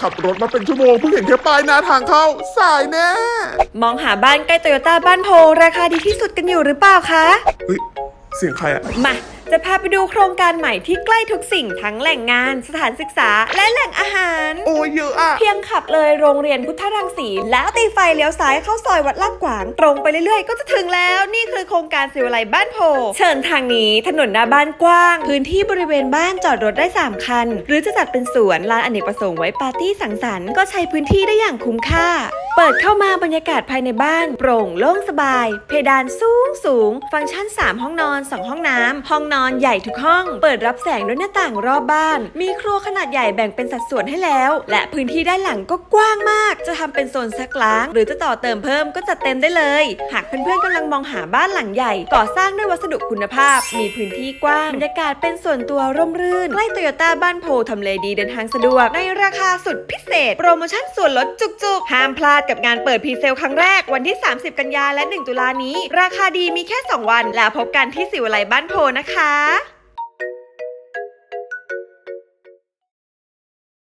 ขับรถมาเป็นชั่วโมงเพิ่งเห็นแค่ป้ายหน้าทางเข้า สายแน่ มองหาบ้านใกล้โตโยต้าบ้านโพราคาดีที่สุดกันอยู่หรือเปล่าคะ เฮ้ย เสียงใครอะมาจะพาไปดูโครงการใหม่ที่ใกล้ทุกสิ่งทั้งแหล่งงาน สถานศึกษาและแหล่งอาหาร โอ้ยเยอะอะเพียงขับเลยโรงเรียนพุทธรังสี แล้วตีไฟเลี้ยวซ้ายเข้าซอยวัดลาดกวาง ตรงไปเรื่อยๆ ก็จะถึงแล้ว นี่คือโครงการสิวไลบ้านโพ เชิญทางนี้ถนนหน้าบ้านกว้าง พื้นที่บริเวณบ้านจอดรถได้ 3 คัน หรือจะจัดเป็นสวนลานอเนกประสงค์ไว้ปาร์ตี้สังสรรค์ก็ใช้พื้นที่ได้อย่างคุ้มค่า เปิดเข้ามาบรรยากาศภายในบ้าน โปร่งโล่งสบาย เพดานสูงสูง ฟังก์ชัน 3 ห้องนอน 2 ห้องน้ำห้องนอนใหญ่ทุกห้อง เปิดรับแสงด้วยหน้าต่างรอบบ้าน มีครัวขนาดใหญ่แบ่งเป็นสัดส่วนให้แล้ว และพื้นที่ด้านหลังก็กว้างมาก จะทำเป็นโซนซักล้าง หรือจะต่อเติมเพิ่มก็จัดเต็มได้เลย หากเพื่อนๆกำลังมองหาบ้านหลังใหญ่ ก่อสร้างด้วยวัสดุคุณภาพ มีพื้นที่กว้างบรรยากาศเป็นส่วนตัวร่มรื่นใกล้โตโยต้าบ้านโพทำเลดีเดินทางสะดวกในราคาสุดพิเศษ โปรโมชั่นส่วนลดจุกๆห้ามพลาดดกับงานเปิดพรีเซลครั้งแรกวันที่ 30 กันยาและ 1 ตุลานี้ ราคาดีมีแค่ 2 วัน แล้วพบกันที่สิวไลบ้านโพนะคะ